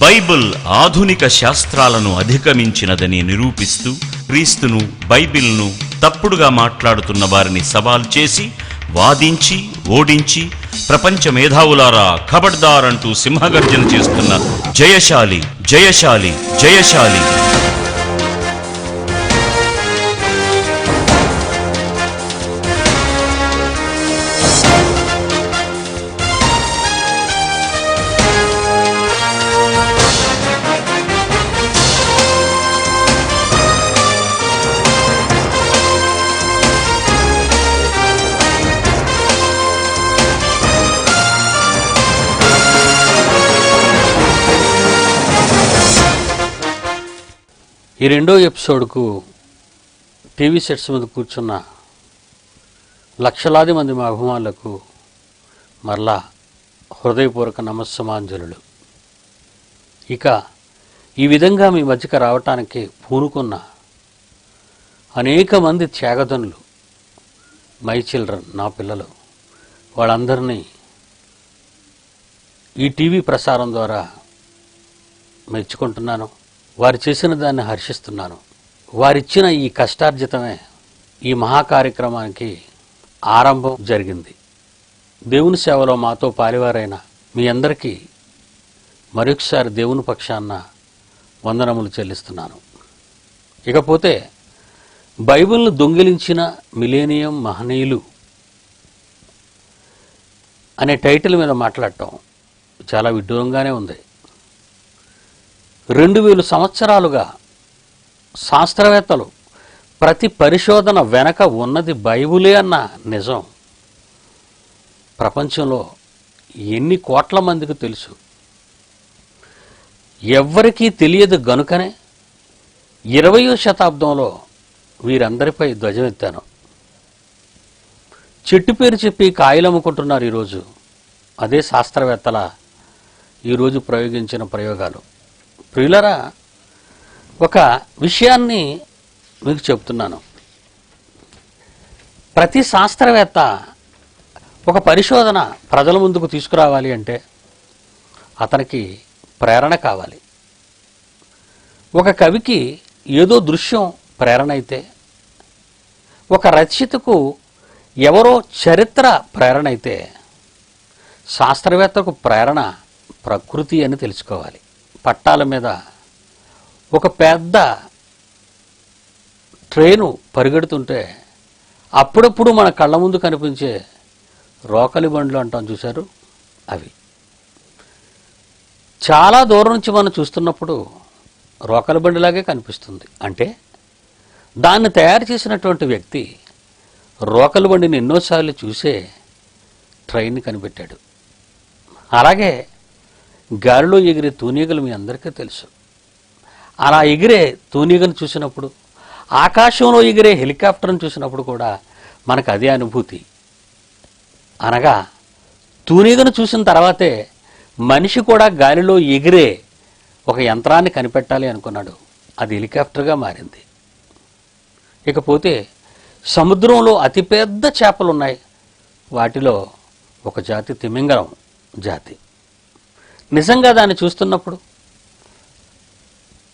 Bible ఆధునిక శాస్త్రాలను అధిగమించినదని నిరూపిస్తూ క్రీస్తును బైబిల్ను తప్పుడుగా మాట్లాడుతున్న వారిని సవాల్ చేసి వాదించి ఓడించి ప్రపంచ మేధావులారా ఖబర్దార్ అంటూ సింహగర్జన చేస్తున్న జయశాలి జయశాలి జయశాలి. ఈ రెండో ఎపిసోడ్కు టీవీ సెట్స్ మీద కూర్చున్న లక్షలాది మంది మా అభిమానులకు మరలా హృదయపూర్వక నమస్సమాంజలులు. ఇక ఈ విధంగా మీ మధ్యకి రావటానికి పూనుకున్న అనేక మంది త్యాగదనులు మై చిల్డ్రన్ నా పిల్లలు వాళ్ళందరినీ ఈ టీవీ ప్రసారం ద్వారా మెచ్చుకుంటున్నాను. వారు చేసిన దాన్ని హర్షిస్తున్నాను. వారిచ్చిన ఈ కష్టార్జితమే ఈ మహా కార్యక్రమానికి ఆరంభం జరిగింది. దేవుని సేవలో మాతో పాలివారైన మీ అందరికీ మరొకసారి దేవుని పక్షాన వందనములు చెల్లిస్తున్నాను. ఇకపోతే బైబిల్ను దొంగిలించిన మిలేనియం మహనీయులు అనే టైటిల్ మీద మాట్లాడటం చాలా విడ్డూరంగానే ఉంది. రెండు వేలు సంవత్సరాలుగా శాస్త్రవేత్తలు ప్రతి పరిశోధన వెనక ఉన్నది బైబులే అన్న నిజం. ప్రపంచంలో ఎన్ని కోట్ల మందికి తెలుసు? ఎవ్వరికీ తెలియదు గనుకనే ఇరవయో శతాబ్దంలో వీరందరిపై ధ్వజమెత్తాను. చెట్టు పేరు చెప్పి కాయలమ్ముకుంటున్నారు ఈరోజు. అదే శాస్త్రవేత్తల ఈరోజు ప్రయోగించిన ప్రయోగాలు. ప్రియులరా ఒక విషయాన్ని మీకు చెప్తున్నాను. ప్రతి శాస్త్రవేత్త ఒక పరిశోధన ప్రజల ముందుకు తీసుకురావాలి అంటే అతనికి ప్రేరణ కావాలి. ఒక కవికి ఏదో దృశ్యం ప్రేరణ అయితే ఒక రచయితకు ఎవరో చరిత్ర ప్రేరణ అయితే శాస్త్రవేత్తకు ప్రేరణ ప్రకృతి అని తెలుసుకోవాలి. పట్టాల మీద ఒక పెద్ద ట్రైను పరిగెడుతుంటే అప్పుడప్పుడు మన కళ్ళ ముందు కనిపించే రోకలి బండ్లు అంటాం చూశారు అవి. చాలా దూరం నుంచి మనం చూస్తున్నప్పుడు రోకలి బండిలాగే కనిపిస్తుంది. అంటే దాన్ని తయారు చేసినటువంటి వ్యక్తి రోకలి బండిని ఎన్నోసార్లు చూసే ట్రైన్ని కనిపెట్టాడు. అలాగే గాలిలో ఎగిరే తూనీగలు మీ అందరికీ తెలుసు. అలా ఎగిరే తూనీగను చూసినప్పుడు ఆకాశంలో ఎగిరే హెలికాప్టర్ను చూసినప్పుడు కూడా మనకు అదే అనుభూతి. అనగా తూనీగను చూసిన తర్వాతే మనిషి కూడా గాలిలో ఎగిరే ఒక యంత్రాన్ని కనిపెట్టాలి అనుకున్నాడు. అది హెలికాప్టర్గా మారింది. ఇకపోతే సముద్రంలో అతిపెద్ద చేపలు ఉన్నాయి వాటిలో ఒక జాతి తిమింగలం జాతి. నిజంగా దాన్ని చూస్తున్నప్పుడు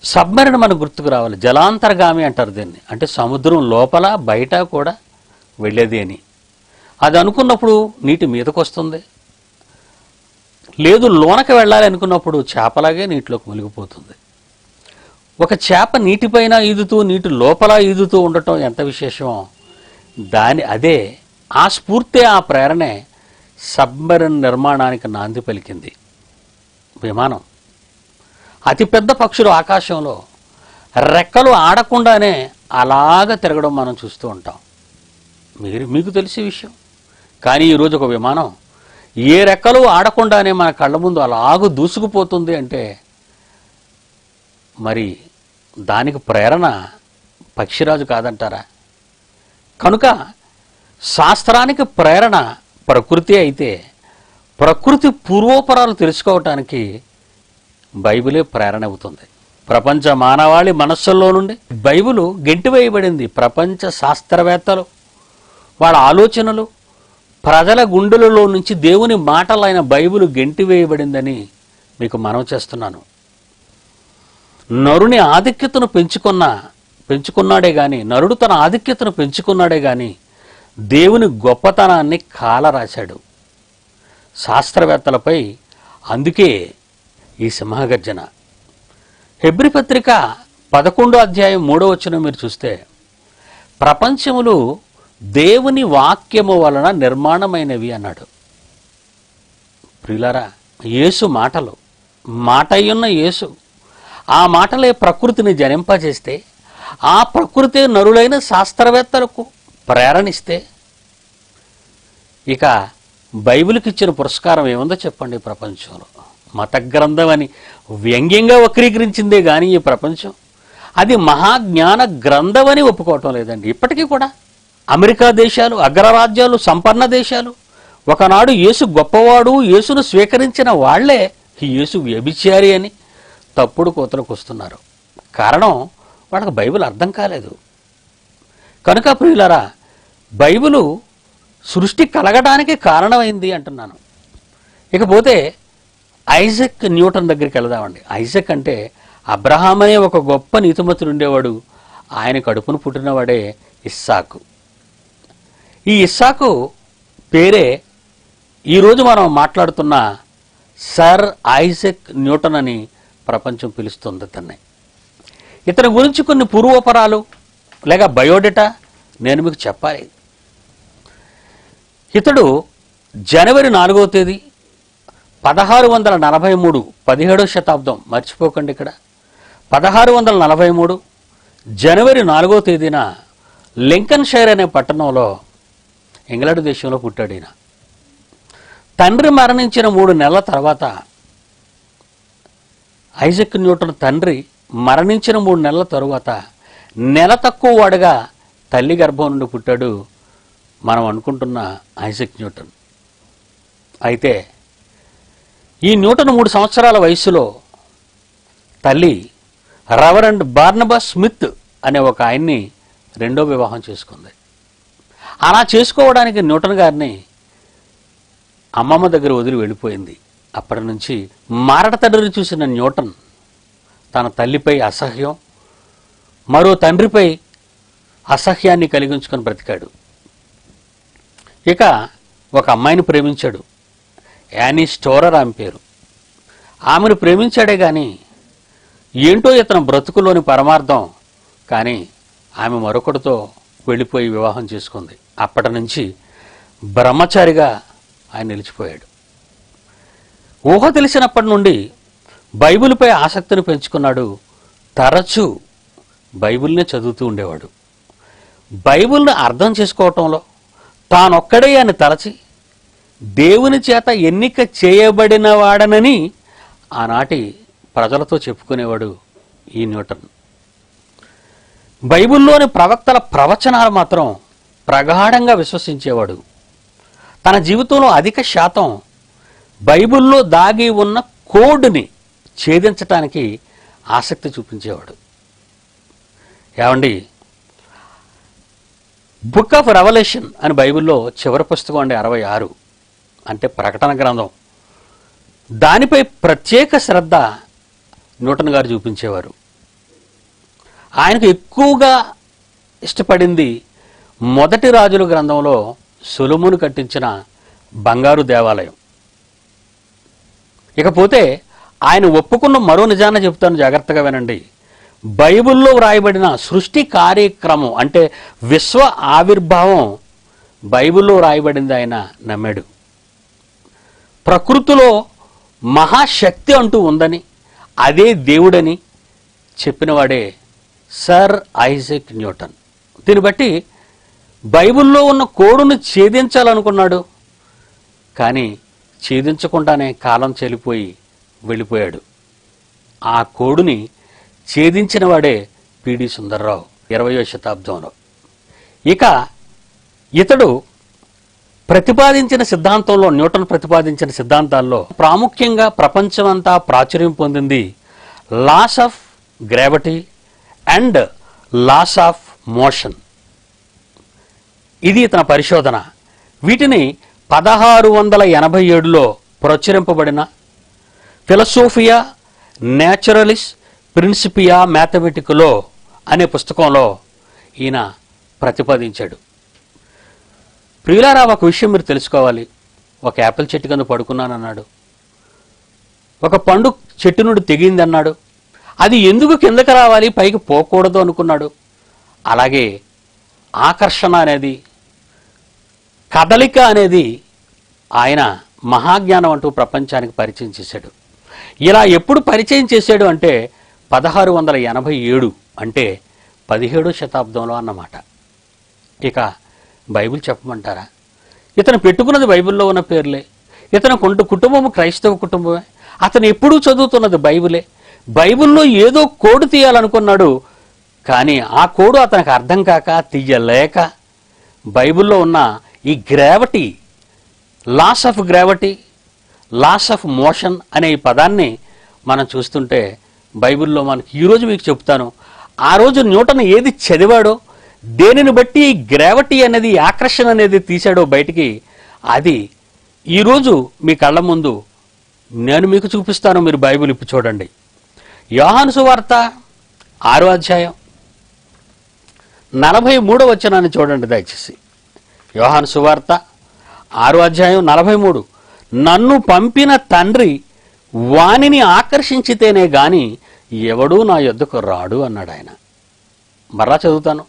సబ్మెరిన్ మనకు గుర్తుకు రావాలి. జలాంతర్గామి అంటారు దీన్ని. అంటే సముద్రం లోపల బయట కూడా వెళ్ళేది అని. అది అనుకున్నప్పుడు నీటి మీదకు వస్తుంది. లేదు లోనకి వెళ్ళాలి అనుకున్నప్పుడు చేపలాగే నీటిలోకి మునిగిపోతుంది. ఒక చేప నీటిపైన ఈదుతూ నీటి లోపల ఈదుతూ ఉండటం ఎంత విశేషమో దాని అదే ఆ స్ఫూర్తే ఆ ప్రేరణే సబ్మెరిన్ నిర్మాణానికి నాంది పలికింది. విమానం. అతిపెద్ద పక్షులు ఆకాశంలో రెక్కలు ఆడకుండానే అలాగ తిరగడం మనం చూస్తూ ఉంటాం. మీరు మీకు తెలిసే విషయం. కానీ ఈరోజు ఒక విమానం ఏ రెక్కలు ఆడకుండానే మన కళ్ళ ముందు అలాగూ దూసుకుపోతుంది అంటే మరి దానికి ప్రేరణ పక్షిరాజు కాదంటారా? కనుక శాస్త్రానికి ప్రేరణ ప్రకృతి అయితే ప్రకృతి పూర్వోపరాలు తెలుసుకోవటానికి బైబిలే ప్రేరణ అవుతుంది. ప్రపంచ మానవాళి మనస్సుల్లో నుండి బైబిలు గెంటివేయబడింది ప్రపంచ శాస్త్రవేత్తలు వాళ్ళ ఆలోచనలు ప్రజల గుండెలలో నుంచి దేవుని మాటలైన బైబిల్ గెంటివేయబడిందని మీకు మనవి చేస్తున్నాను. నరుని ఆధిక్యతను పెంచుకున్న పెంచుకున్నాడే గాని నరుడు తన ఆధిక్యతను పెంచుకున్నాడే గాని దేవుని గొప్పతనాన్ని కాలరాశాడు. శాస్త్రవేత్తలపై అందుకే ఈ సింహగర్జన. హెబ్రి పత్రిక పదకొండో అధ్యాయం మూడో వచ్చిన మీరు చూస్తే ప్రపంచములు దేవుని వాక్యము వలన నిర్మాణమైనవి అన్నాడు. ప్రియులారా యేసు మాటలు మాట యేసు ఆ మాటలే ప్రకృతిని జనింపజేస్తే ఆ ప్రకృతి నరులైన శాస్త్రవేత్తలకు ప్రేరణిస్తే ఇక బైబిల్కి ఇచ్చిన పురస్కారం ఏముందో చెప్పండి ప్రపంచంలో. మత గ్రంథం అని వ్యంగ్యంగా వక్రీకరించిందే కానీ ఈ ప్రపంచం. అది మహాజ్ఞాన గ్రంథం అని ఒప్పుకోవటం లేదండి. ఇప్పటికీ కూడా అమెరికా దేశాలు అగ్రరాజ్యాలు సంపన్న దేశాలు ఒకనాడు యేసు గొప్పవాడు యేసును స్వీకరించిన వాళ్ళే యేసు వ్యభిచారి అని తప్పుడు కోతలకు వస్తున్నారు. కారణం వాళ్ళకి బైబిల్ అర్థం కాలేదు. కనుక ప్రియులరా బైబిలు సృష్టి కలగడానికి కారణమైంది అంటున్నాను. ఇకపోతే ఐజక్ న్యూటన్ దగ్గరికి వెళదామండి. ఐజక్ అంటే అబ్రహాం అనే ఒక గొప్ప నీతిమతుడు ఉండేవాడు. ఆయన కడుపును పుట్టినవాడే ఇస్సాకు. ఈ ఇస్సాకు పేరే ఈరోజు మనం మాట్లాడుతున్న సర్ ఐజక్ న్యూటన్ అని ప్రపంచం పిలుస్తుంది అతన్ని. ఇతని గురించి కొన్ని పూర్వపరాలు లేక బయోడేటా నేను మీకు చెప్పాలి. ఇతడు జనవరి నాలుగవ తేదీ పదహారు వందల నలభై మూడు పదిహేడో శతాబ్దం మర్చిపోకండి ఇక్కడ. పదహారు వందల నలభై మూడు జనవరి నాలుగవ తేదీన లింకన్ షైర్ అనే పట్టణంలో ఇంగ్లాండ్ దేశంలో పుట్టాడు ఈయన. తండ్రి మరణించిన మూడు నెలల తర్వాత ఐజక్ న్యూటన్ తండ్రి మరణించిన మూడు నెలల తరువాత నెల తక్కువ వాడుగా తల్లి గర్భం నుండి పుట్టాడు మనం అనుకుంటున్న ఐజక్ న్యూటన్. అయితే ఈ న్యూటన్ మూడు సంవత్సరాల వయసులో తల్లి రవరెండ్ బార్నబా స్మిత్ అనే ఒక ఆయన్ని రెండో వివాహం చేసుకుంది. అలా చేసుకోవడానికి న్యూటన్ గారిని అమ్మమ్మ దగ్గర వదిలి వెళ్ళిపోయింది. అప్పటి నుంచి మారట తండ్రిని చూసిన న్యూటన్ తన తల్లిపై అసహ్యం మరో తండ్రిపై అసహ్యాన్ని కలిగించుకొని బ్రతికాడు. ఇక ఒక అమ్మాయిని ప్రేమించాడు. యానీ స్టోరర్ ఆమె పేరు. ఆమెను ప్రేమించాడే గాని ఏంటో ఇతను బ్రతుకులోని పరమార్థం కానీ ఆమె మరొకటితో వెళ్ళిపోయి వివాహం చేసుకుంది. అప్పటి నుంచి బ్రహ్మచారిగా ఆయన నిలిచిపోయాడు. ఊహ తెలిసినప్పటి నుండి బైబిల్పై ఆసక్తిని పెంచుకున్నాడు. తరచూ బైబిల్నే చదువుతూ ఉండేవాడు. బైబిల్ను అర్థం చేసుకోవటంలో తానొక్కడే అని తలచి దేవుని చేత ఎన్నిక చేయబడిన వాడనని ఆనాటి ప్రజలతో చెప్పుకునేవాడు ఈ న్యూటన్. బైబిల్లోని ప్రవక్తల ప్రవచనాలు మాత్రం ప్రగాఢంగా విశ్వసించేవాడు. తన జీవితంలో అధిక శాతం బైబిల్లో దాగి ఉన్న కోడ్ని ఛేదించటానికి ఆసక్తి చూపించేవాడు. ఏమండి? బుక్ ఆఫ్ రెవల్యూషన్ అని బైబిల్లో చివరి పుస్తకం అండి అరవై ఆరు. అంటే ప్రకటన గ్రంథం. దానిపై ప్రత్యేక శ్రద్ధ న్యూటన్ గారు చూపించేవారు. ఆయనకు ఎక్కువగా ఇష్టపడింది మొదటి రాజుల గ్రంథంలో సులుమును కట్టించిన బంగారు దేవాలయం. ఇకపోతే ఆయన ఒప్పుకున్న మరో నిజాన్ని చెబుతాను జాగ్రత్తగా వినండి. బైబిల్లో వ్రాయబడిన సృష్టి కార్యక్రమం అంటే విశ్వ ఆవిర్భావం బైబిల్లో వ్రాయబడింది ఆయన నమ్మాడు. ప్రకృతిలో మహాశక్తి అంటూ ఉందని అదే దేవుడని చెప్పినవాడే సర్ ఐజక్ న్యూటన్. దీన్ని బట్టి బైబిల్లో ఉన్న కోడును ఛేదించాలనుకున్నాడు కానీ ఛేదించకుండానే కాలం చెల్లిపోయి వెళ్ళిపోయాడు. ఆ కోడుని ఛేదించిన వాడే పిడి సుందర్రావు ఇరవయో శతాబ్దంలో. ఇక ఇతడు ప్రతిపాదించిన సిద్ధాంతంలో న్యూటన్ ప్రతిపాదించిన సిద్ధాంతాల్లో ప్రాముఖ్యంగా ప్రపంచమంతా ప్రాచుర్యం పొందింది laws of gravity and laws of motion. ఇది ఇతని పరిశోధన. వీటిని పదహారు వందల ఎనభై ఏడులో ప్రచురింపబడిన ఫిలసోఫియా నేచురలిస్ ప్రిన్సిపియా మ్యాథమెటిక్లో అనే పుస్తకంలో ఈయన ప్రతిపాదించాడు. ప్రియులారా ఒక విషయం మీరు తెలుసుకోవాలి. ఒక యాపిల్ చెట్టు కింద పడుకున్నానన్నాడు. ఒక పండు చెట్టు నుండి తెగింది అన్నాడు అది ఎందుకు కిందకి రావాలి పైకి పోకూడదు అనుకున్నాడు. అలాగే ఆకర్షణ అనేది కదలిక అనేది ఆయన మహాజ్ఞానం అంటూ ప్రపంచానికి పరిచయం చేశాడు. ఇలా ఎప్పుడు పరిచయం చేశాడు అంటే పదహారు వందల ఎనభై ఏడు అంటే పదిహేడో శతాబ్దంలో అన్నమాట. ఇక బైబిల్ చెప్పమంటారా? ఇతను పెట్టుకున్నది బైబిల్లో ఉన్న పేర్లే. ఇతను కుంటు కుటుంబం క్రైస్తవ కుటుంబమే. అతను ఎప్పుడూ చదువుతున్నది బైబిలే. బైబిల్లో ఏదో కోడు తీయాలనుకున్నాడు కానీ ఆ కోడు అతనికి అర్థం కాక తీయలేక బైబిల్లో ఉన్న ఈ gravity laws of gravity laws of motion అనే ఈ పదాన్ని మనం చూస్తుంటే బైబిల్లో మనకి ఈరోజు మీకు చెప్తాను. ఆ రోజు న్యూటన్ ఏది చదివాడో దేనిని బట్టి గ్రావిటీ అనేది ఆకర్షణ అనేది తీశాడో బయటికి అది ఈరోజు మీ కళ్ళ ముందు నేను మీకు చూపిస్తాను మీరు బైబిల్ ఇప్పు చూడండి. యోహాను సువార్త ఆరో అధ్యాయం నలభై మూడో వచనాన్ని చూడండి దయచేసి. యోహాను సువార్త ఆరో అధ్యాయం నలభై మూడు. నన్ను పంపిన తండ్రి వానిని ఆకర్షించితేనే గాని ఎవడూ నా యొద్దకు రాడు అన్నాడు ఆయన. మరలా చదువుతాను.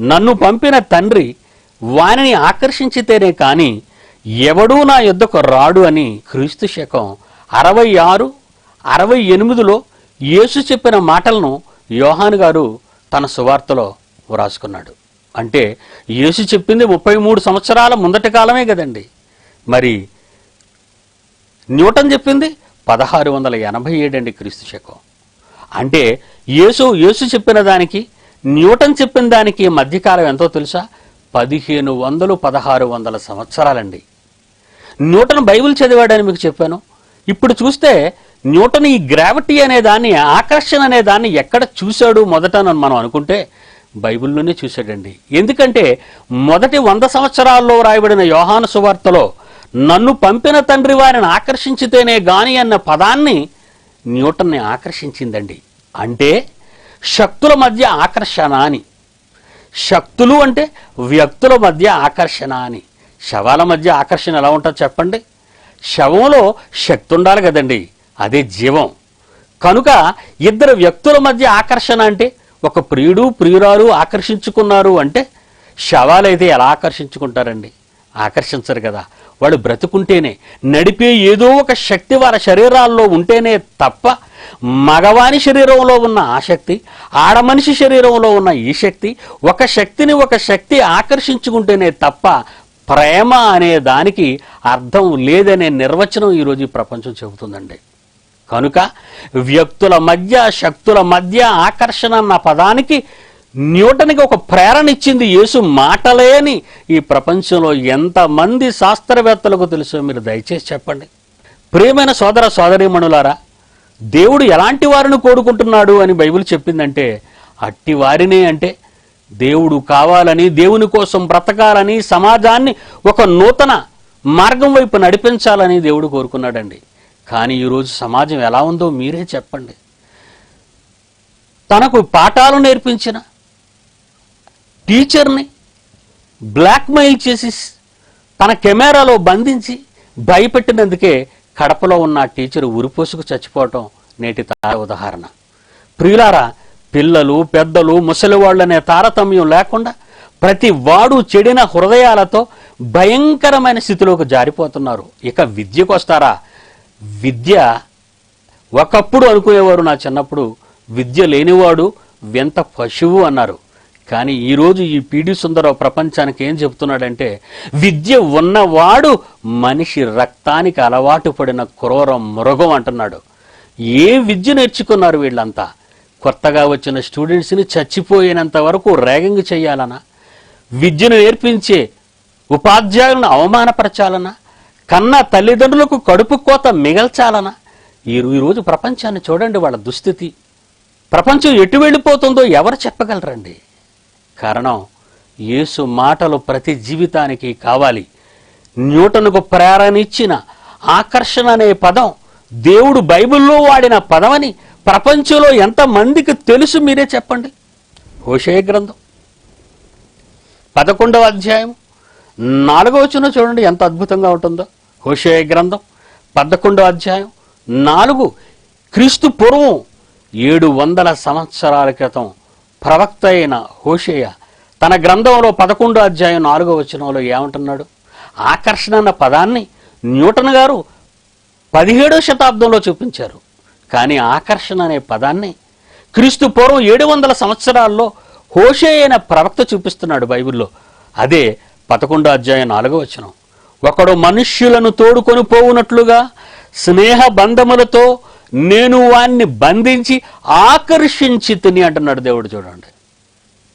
నన్ను పంపిన తండ్రి వానిని ఆకర్షించితేనే కాని ఎవడూ నా యొద్దకు రాడు అని క్రీస్తు శకం అరవై ఆరు అరవై ఎనిమిదిలో యేసు చెప్పిన మాటలను యోహాను గారు తన సువార్తలో వ్రాసుకున్నాడు. అంటే యేసు చెప్పింది ముప్పై మూడు సంవత్సరాల ముందటి కాలమే కదండి. మరి న్యూటన్ చెప్పింది పదహారు వందల ఎనభై ఏడండి క్రీస్తు శకం. అంటే యేసు యేసు చెప్పిన దానికి న్యూటన్ చెప్పిన దానికి మధ్యకాలం ఎంతో తెలుసా? పదిహేను వందలు పదహారు వందల సంవత్సరాలండి. న్యూటన్ బైబిల్ చదివాడని మీకు చెప్పాను. ఇప్పుడు చూస్తే న్యూటన్ ఈ గ్రావిటీ అనే దాన్ని ఆకర్షణ అనే దాన్ని ఎక్కడ చూశాడు మొదట అని మనం అనుకుంటే బైబిల్లోనే చూశాడండి. ఎందుకంటే మొదటి వంద సంవత్సరాల్లో రాయబడిన యోహాను సువార్తలో నన్ను పంపిన తండ్రి వారిని ఆకర్షించితేనే గాని అన్న పదాన్ని న్యూటన్ని ఆకర్షించిందండి. అంటే శక్తుల మధ్య ఆకర్షణ అని. శక్తులు అంటే వ్యక్తుల మధ్య ఆకర్షణ అని. శవాల మధ్య ఆకర్షణ ఎలా ఉంటుందో చెప్పండి. శవంలో శక్తి ఉండాలి కదండి. అదే జీవం. కనుక ఇద్దరు వ్యక్తుల మధ్య ఆకర్షణ అంటే ఒక ప్రియుడు ప్రియురాలు ఆకర్షించుకున్నారు అంటే శవాలైతే ఎలా ఆకర్షించుకుంటారండి? ఆకర్షించరు కదా. వాళ్ళు బ్రతుకుంటేనే నడిపే ఏదో ఒక శక్తి వారి శరీరాల్లో ఉంటేనే తప్ప మగవాని శరీరంలో ఉన్న ఆ శక్తి ఆడమనిషి శరీరంలో ఉన్న ఈ శక్తి ఒక శక్తిని ఒక శక్తి ఆకర్షించుకుంటేనే తప్ప ప్రేమ అనే దానికి అర్థం లేదనే నిర్వచనం ఈరోజు ప్రపంచం చెబుతుందండి. కనుక వ్యక్తుల మధ్య శక్తుల మధ్య ఆకర్షణ అన్న పదానికి న్యూటన్కి ఒక ప్రేరణ ఇచ్చింది యేసు మాటలే అని ఈ ప్రపంచంలో ఎంతమంది శాస్త్రవేత్తలకు తెలుసో మీరు దయచేసి చెప్పండి. ప్రియమైన సోదర సోదరీమణులారా దేవుడు ఎలాంటి వారిని కోరుకుంటున్నాడు అని బైబిల్ చెప్పిందంటే అట్టి వారినే అంటే దేవుడు కావాలని దేవుని కోసం బ్రతకాలని సమాజాన్ని ఒక నూతన మార్గం వైపు నడిపించాలని దేవుడు కోరుకున్నాడండి. కానీ ఈరోజు సమాజం ఎలా ఉందో మీరే చెప్పండి. తనకు పాఠాలు నేర్పించిన టీచర్ని బ్లాక్మెయిల్ చేసి తన కెమెరాలో బంధించి భయపెట్టినందుకే కడపలో ఉన్న టీచర్ ఉరిపోసుకు చచ్చిపోవటం నేటి తార ఉదాహరణ. ప్రియులారా పిల్లలు పెద్దలు ముసలివాళ్ళనే తారతమ్యం లేకుండా ప్రతి వాడు చెడిన హృదయాలతో భయంకరమైన స్థితిలోకి జారిపోతున్నారు. ఇక విద్యకు వస్తారా? విద్య ఒకప్పుడు అనుకునేవారు నా చిన్నప్పుడు. విద్య లేనివాడు వింత పశువు అన్నారు. కానీ ఈరోజు ఈ పీడి సుందరరావు ప్రపంచానికి ఏం చెబుతున్నాడంటే విద్య ఉన్నవాడు మనిషి రక్తానికి అలవాటు పడిన క్రూర మృగం అంటున్నాడు. ఏ విద్య నేర్చుకున్నారు వీళ్ళంతా? కొత్తగా వచ్చిన స్టూడెంట్స్ని చచ్చిపోయినంత వరకు ర్యాగింగ్ చేయాలనా? విద్యను నేర్పించే ఉపాధ్యాయులను అవమానపరచాలనా? కన్న తల్లిదండ్రులకు కడుపు కోత మిగల్చాలనా? ఈ ఈరోజు ప్రపంచాన్ని చూడండి వాళ్ళ దుస్థితి. ప్రపంచం ఎటు వెళ్ళిపోతుందో ఎవరు చెప్పగలరండి? కారణం యేసు మాటలు ప్రతి జీవితానికి కావాలి. న్యూటన్కు ప్రేరణ ఇచ్చిన ఆకర్షణ అనే పదం దేవుడు బైబిల్లో వాడిన పదమని ప్రపంచంలో ఎంతమందికి తెలుసు మీరే చెప్పండి. హోషయ గ్రంథం పదకొండవ అధ్యాయం నాలుగవ వచనం చూడండి ఎంత అద్భుతంగా ఉంటుందో. హోషయ గ్రంథం పదకొండవ అధ్యాయం నాలుగు క్రీస్తు పూర్వం ఏడు వందల సంవత్సరాల క్రితం ప్రవక్త అయిన హోషేయ తన గ్రంథంలో పదకొండో అధ్యాయం నాలుగో వచనంలో ఏమంటున్నాడు? ఆకర్షణ అన్న పదాన్ని న్యూటన్ గారు పదిహేడో శతాబ్దంలో చూపించారు. కానీ ఆకర్షణ అనే పదాన్ని క్రీస్తు పూర్వం ఏడు వందల సంవత్సరాల్లో హోషే అయిన ప్రవక్త చూపిస్తున్నాడు బైబిల్లో. అదే పదకొండో అధ్యాయం నాలుగో వచనం. ఒకడు మనుష్యులను తోడుకొని పోవునట్లుగా స్నేహ బంధములతో నేను వాణ్ణి బంధించి ఆకర్షించి తిని అంటున్నాడు దేవుడు చూడండి.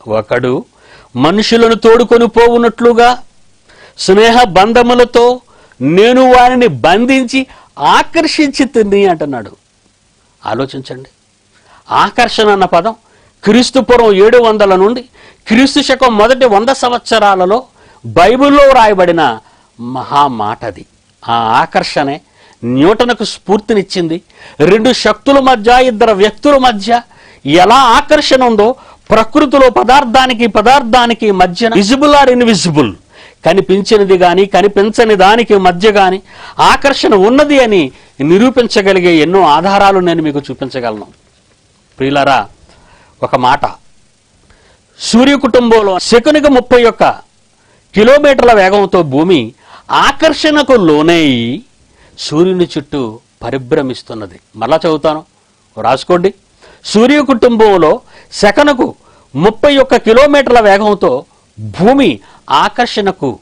ఒకడు మనుషులను తోడుకొని పోవునట్లుగా స్నేహ బంధములతో నేను వారిని బంధించి ఆకర్షించి తిని అంటున్నాడు. ఆలోచించండి. ఆకర్షణ అన్న పదం క్రీస్తుపూర్వం ఏడు వందల నుండి క్రీస్తు శకం మొదటి వంద సంవత్సరాలలో బైబిల్లో రాయబడిన మహామాటది ఆ ఆకర్షణే న్యూటన్కు స్ఫూర్తినిచ్చింది. రెండు శక్తుల మధ్య ఇద్దరు వ్యక్తుల మధ్య ఎలా ఆకర్షణ ఉందో ప్రకృతిలో పదార్థానికి పదార్థానికి మధ్య విజిబుల్ ఆర్ ఇన్విజిబుల్ కనిపించినది కానీ కనిపించని దానికి మధ్య కానీ ఆకర్షణ ఉన్నది అని నిరూపించగలిగే ఎన్నో ఆధారాలు నేను మీకు చూపించగలను. ప్రియులరా ఒక మాట. సూర్య కుటుంబంలో శకునికి ముప్పై ఒక్క కిలోమీటర్ల వేగంతో భూమి ఆకర్షణకు లోనై సూర్యుని చుట్టూ పరిభ్రమిస్తున్నది. మళ్ళా చదువుతాను. రాసుకోండి. సూర్య కుటుంబంలో సెకనుకు ముప్పై ఒక్క కిలోమీటర్ల వేగంతో భూమి ఆకర్షణకు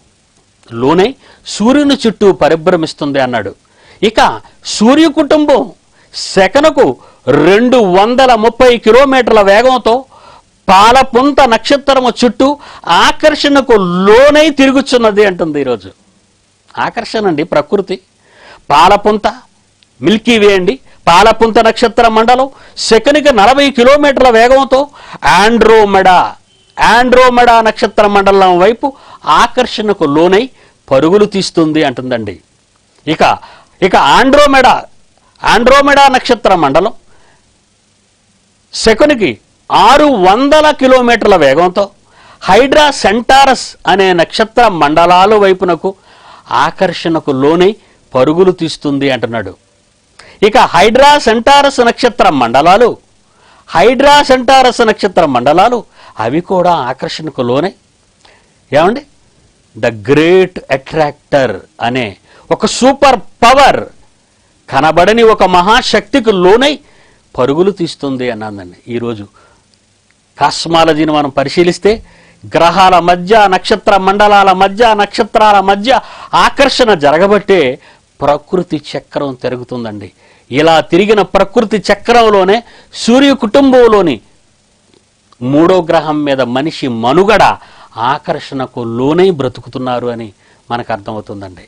లోనై సూర్యుని చుట్టూ పరిభ్రమిస్తుంది అన్నాడు. ఇక సూర్య కుటుంబం సెకనుకు రెండు వందల ముప్పై కిలోమీటర్ల వేగంతో పాలపుంత నక్షత్రము చుట్టూ ఆకర్షణకు లోనై తిరుగుచున్నది అంటుంది ఈరోజు. ఆకర్షణ అండి ప్రకృతి. పాలపుంత మిల్కీ వే అండి పాలపుంత నక్షత్ర మండలం సెకనుకి నలభై కిలోమీటర్ల వేగంతో ఆండ్రోమెడా ఆండ్రోమెడా నక్షత్ర మండలం వైపు ఆకర్షణకు లోనై పరుగులు తీస్తుంది అంటుందండి. ఇక ఇక ఆండ్రోమెడా ఆండ్రోమెడా నక్షత్ర మండలం సెకనుకి ఆరు వందల కిలోమీటర్ల వేగంతో హైడ్రా సెంటారస్ అనే నక్షత్ర మండలాల వైపునకు ఆకర్షణకు లోనై పరుగులు తీస్తుంది అంటున్నాడు. ఇక హైడ్రా సెంటారస్ నక్షత్ర మండలాలు హైడ్రా సెంటారస్ నక్షత్ర మండలాలు అవి కూడా ఆకర్షణకు లోనే. ఏమండి? ద గ్రేట్ అట్రాక్టర్ అనే ఒక సూపర్ పవర్ కనబడని ఒక మహాశక్తికి లోనై పరుగులు తీస్తుంది అన్నదండి ఈరోజు కాస్మాలజీని మనం పరిశీలిస్తే గ్రహాల మధ్య నక్షత్ర మండలాల మధ్య నక్షత్రాల మధ్య ఆకర్షణ జరగబట్టే ప్రకృతి చక్రం తిరుగుతుందండి. ఇలా తిరిగిన ప్రకృతి చక్రంలోనే సూర్య కుటుంబంలోని మూడో గ్రహం మీద మనిషి మనుగడ ఆకర్షణకు లోనై బ్రతుకుతున్నారు అని మనకు అర్థమవుతుందండి.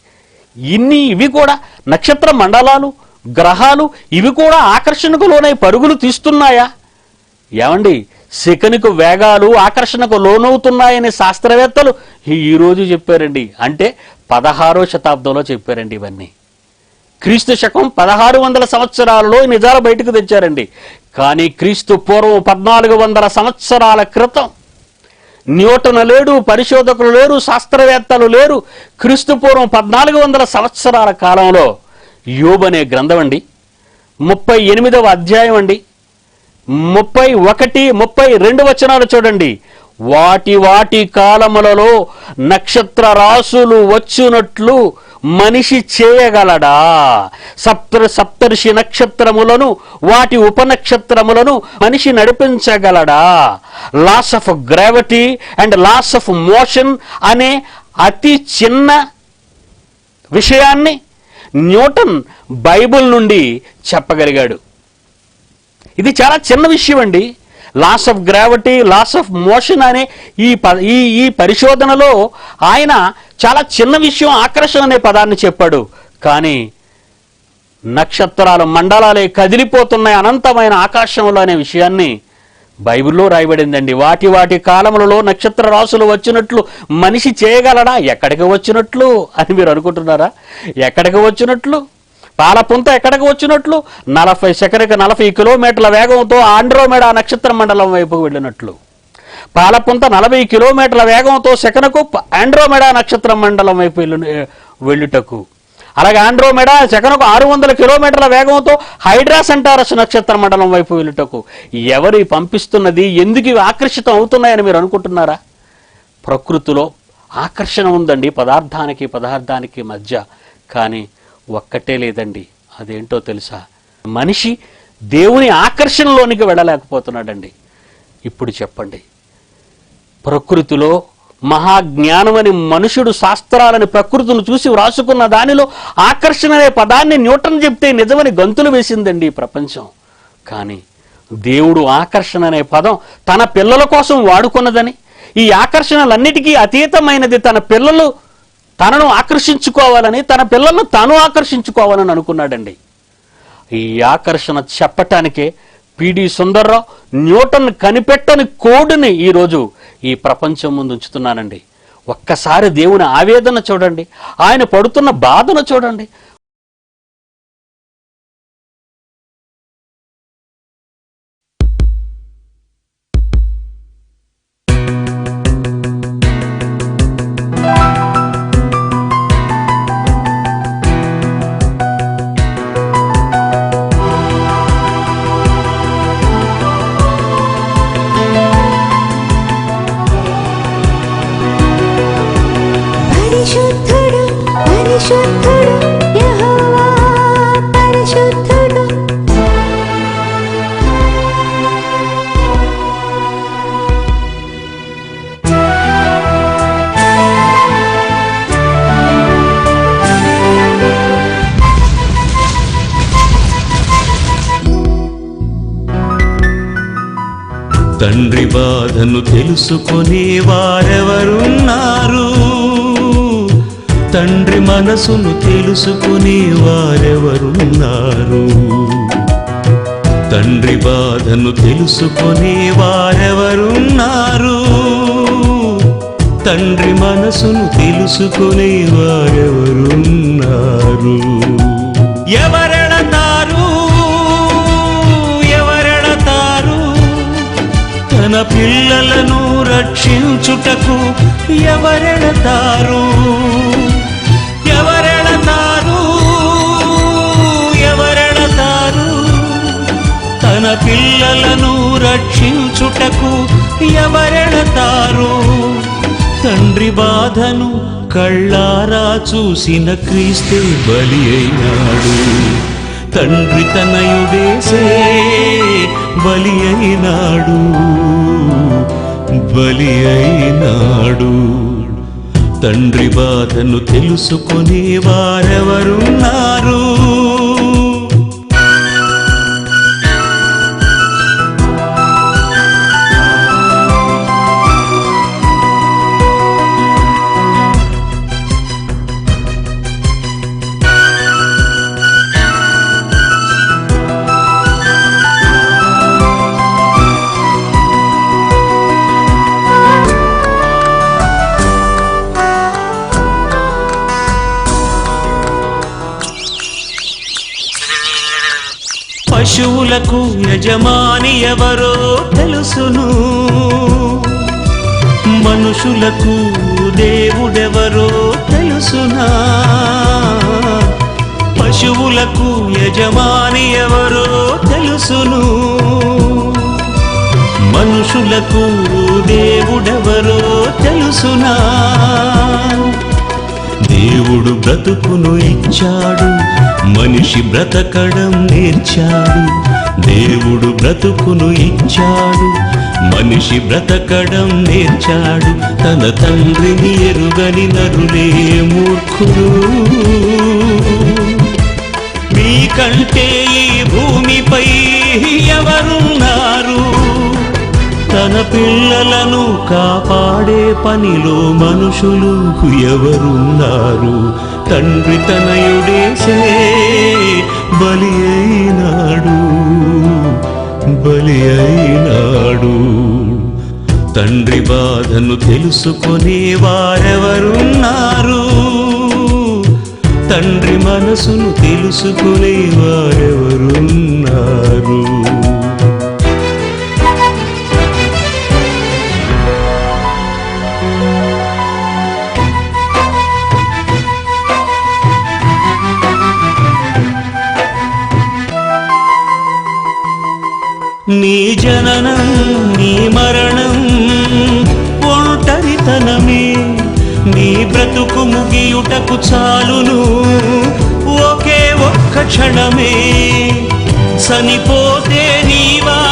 ఇన్ని ఇవి కూడా నక్షత్ర మండలాలు గ్రహాలు ఇవి కూడా ఆకర్షణకు లోనై పరుగులు తీస్తున్నాయా? ఏమండి? శకునికు వేగాలు ఆకర్షణకు లోనవుతున్నాయని శాస్త్రవేత్తలు ఈరోజు చెప్పారండి. అంటే పదహారో శతాబ్దంలో చెప్పారండి ఇవన్నీ. క్రీస్తు శకం పదహారు వందల సంవత్సరాలలో నిజాలు బయటకు తెచ్చారండి. కానీ క్రీస్తు పూర్వం పద్నాలుగు వందల సంవత్సరాల క్రితం న్యూటన్ లేడు పరిశోధకులు లేరు శాస్త్రవేత్తలు లేరు. క్రీస్తు పూర్వం పద్నాలుగు వందల సంవత్సరాల కాలంలో యోబ్ అనే గ్రంథం అండి. ముప్పై ఎనిమిదవ అధ్యాయం అండి. ముప్పై ఒకటి ముప్పై రెండు వచనాలు చూడండి. వాటి వాటి కాలములలో నక్షత్ర రాసులు వచ్చినట్లు మనిషి చేయగలడా? సప్త సప్తర్షి నక్షత్రములను వాటి ఉపనక్షత్రములను మనిషి నడిపించగలడా? Laws of gravity and laws of motion అనే అతి చిన్న విషయాన్ని న్యూటన్ బైబిల్ నుండి చెప్పగలిగాడు. ఇది చాలా చిన్న విషయం అండి laws of gravity laws of motion అనే ఈ ప ఈ ఈ పరిశోధనలో ఆయన చాలా చిన్న విషయం ఆకర్షణ అనే పదాన్ని చెప్పాడు. కానీ నక్షత్రాలు మండలాలే కదిలిపోతున్నాయి అనంతమైన ఆకాశంలో అనే విషయాన్ని బైబిల్లో రాయబడిందండి. వాటి వాటి కాలములలో నక్షత్ర రాసులు వచ్చినట్లు మనిషి చేయగలడా? ఎక్కడికి వచ్చినట్లు? అని మీరు అనుకుంటున్నారా? ఎక్కడికి వచ్చినట్లు? పాలపుంత ఎక్కడికి వచ్చినట్లు? నలభై సెకరికి నలభై కిలోమీటర్ల వేగంతో ఆండ్రోమేడా నక్షత్ర మండలం వైపుకు వెళ్ళినట్లు. పాలపుంత నలభై కిలోమీటర్ల వేగంతో సెకనుకు ప- ఆండ్రోమెడా నక్షత్ర మండలం వైపు వెళ్ళు వెళ్ళుటకు. అలాగే ఆండ్రోమెడా సెకనుకు ఆరు వందల కిలోమీటర్ల వేగంతో హైడ్రా సెంటారస్ నక్షత్ర మండలం వైపు వెళ్ళుటకు. ఎవరు పంపిస్తున్నది ఎందుకు ఇవి ఆకర్షితం అవుతున్నాయని మీరు అనుకుంటున్నారా? ప్రకృతిలో ఆకర్షణ ఉందండి పదార్థానికి పదార్థానికి మధ్య. కానీ ఒక్కటే లేదండి. అదేంటో తెలుసా? మనిషి దేవుని ఆకర్షణలోనికి వెళ్ళలేకపోతున్నాడండి. ఇప్పుడు చెప్పండి. ప్రకృతిలో మహాజ్ఞానమని మనుషుడు శాస్త్రాలని ప్రకృతిని చూసి వ్రాసుకున్న దానిలో ఆకర్షణ అనే పదాన్ని న్యూటన్ చెప్తే నిజమని గంతులు వేసిందండి ప్రపంచం. కానీ దేవుడు ఆకర్షణ అనే పదం తన పిల్లల కోసం వాడుకున్నదని ఈ ఆకర్షణలన్నిటికీ అతీతమైనది తన పిల్లలు తనను ఆకర్షించుకోవాలని తన పిల్లలను తాను ఆకర్షించుకోవాలని అనుకున్నాడండి. ఈ ఆకర్షణ చెప్పటానికే పిడి సుందర్రావు న్యూటన్ కనిపెట్టని కోడ్ని ఈరోజు ఈ ప్రపంచం ముందు ఉంచుతున్నానండి. ఒక్కసారి దేవుని ఆవేదన చూడండి. ఆయన పడుతున్న బాధను చూడండి. తండ్రి బాధను తెలుసుకునే వారెవరున్నారు? తండ్రి మనసును తెలుసుకునే వారెవరున్నారు? తండ్రి బాధను తెలుసుకునే వారెవరున్నారు? తండ్రి మనసును తెలుసుకునే వారెవరున్నారు? ఎవరు తన పిల్లలను రక్షించుటకు ఎవరెడతారు ఎవరెడతారు ఎవరెడతారు తన పిల్లలను రక్షించుటకు ఎవరెడతారు తండ్రి బాధను కళ్ళారా చూసిన క్రీస్తే బలి అయినాడు. తండ్రి తనయుడేసే బలి అయినాడు. బలి అయినాడు. తండ్రి బాధను తెలుసుకుని వారెవరున్నారు? యజమాని ఎవరో తెలుసును. మనుషులకు దేవుడెవరో తెలుసునా. పశువులకు యజమాని ఎవరో తెలుసును. మనుషులకు దేవుడెవరో తెలుసునా. దేవుడు బ్రతుకును ఇచ్చాడు. మనిషి బ్రతకడం నేర్చాడు. దేవుడు బ్రతుకును ఇచ్చాడు. మనిషి బ్రతకడం నేర్చాడు. తన తండ్రిని ఎరుగని నరులే మూర్ఖులు. మీకంటే ఈ భూమిపై ఎవరున్నారు? తన పిల్లలను కాపాడే పనిలో మనుషులు ఎవరున్నారు? తండ్రి తనయుడేసే బలి అయినాడు బలి అయినాడు. తండ్రి బాధను తెలుసుకునే వారెవరున్నారు? తండ్రి మనసును తెలుసుకునే వారెవరున్నారు? నీ జననం నీ మరణం ఒంటరితనమే. నీ బ్రతుకు ముగియుటకు చాలును ఒకే ఒక్క క్షణమే. చనిపోతే నీవా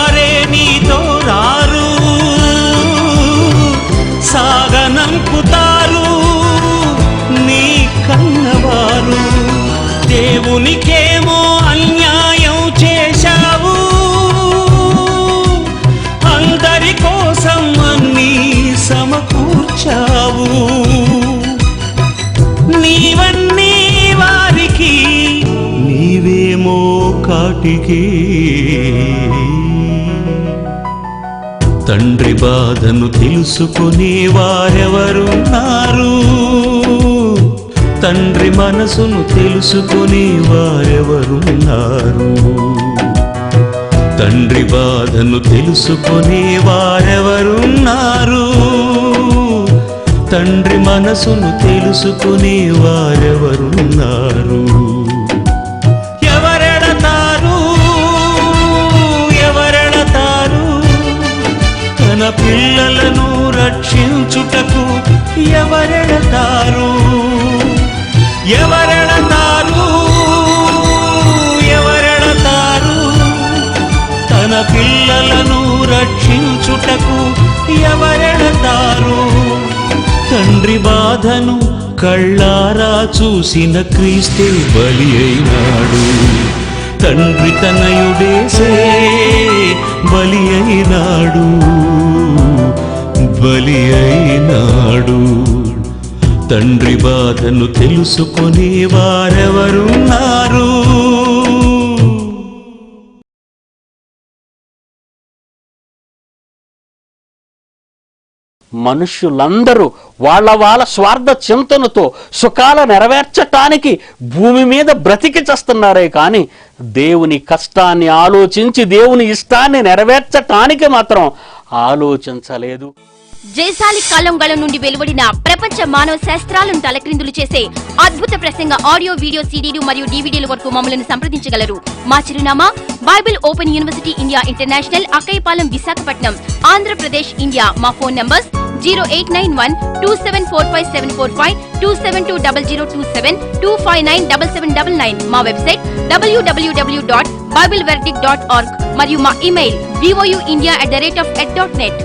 కాటికి తండ్రి బాధను తెలుసుకునే వారెవరున్నారు? తండ్రి మనసును తెలుసుకునే వారెవరున్నారు? తండ్రి బాధను తెలుసుకునే వారెవరున్నారు? తండ్రి మనసును తెలుసుకునే వారెవరున్నారు? తన పిల్లలను రక్షించుటకు ఎవరెడతారు ఎవరెడతారు ఎవరెడతారు తన పిల్లలను రక్షించుటకు ఎవరెడతారు తండ్రి బాధను కళ్ళారా చూసిన క్రీస్తే బలి అయినాడు. తండ్రి తనయుడేసే బలి అయినాడు బలి అయినాడు. తండ్రి బాధను తెలుసుకొని వారెవరున్నారు? మనుష్యులందరూ వాళ్ళ వాళ్ళ స్వార్థ చింతనతో సుఖాల నెరవేర్చటానికి భూమి మీద బ్రతికి చేస్తున్నారే కానీ దేవుని కష్టాన్ని ఆలోచించి దేవుని ఇష్టాన్ని నెరవేర్చటానికి మాత్రం ఆలోచించలేదు. జయశాలి కలంగళ నుండి వెలువడిన ప్రపంచ మానవ శాస్త్రాలను తలక్రిందులు చేసే అద్భుత ప్రసంగ ఆడియో వీడియో సీడీలు మరియు డీవీడీల వరకు మమ్మల్ని సంప్రదించగలరు. మా చిరునామా Bible open university India international Akkayapalem Visakhapatnam Andhra Pradesh India. మా phone numbers zero eight nine one two seven four five seven four five two seven two double zero two seven two five nine double seven double nine మా website డబ్ల్యూడబ్ల్యూడబ్ల్యూ dot Bible dot org మరియు మా email VOU India at the rate of at dot net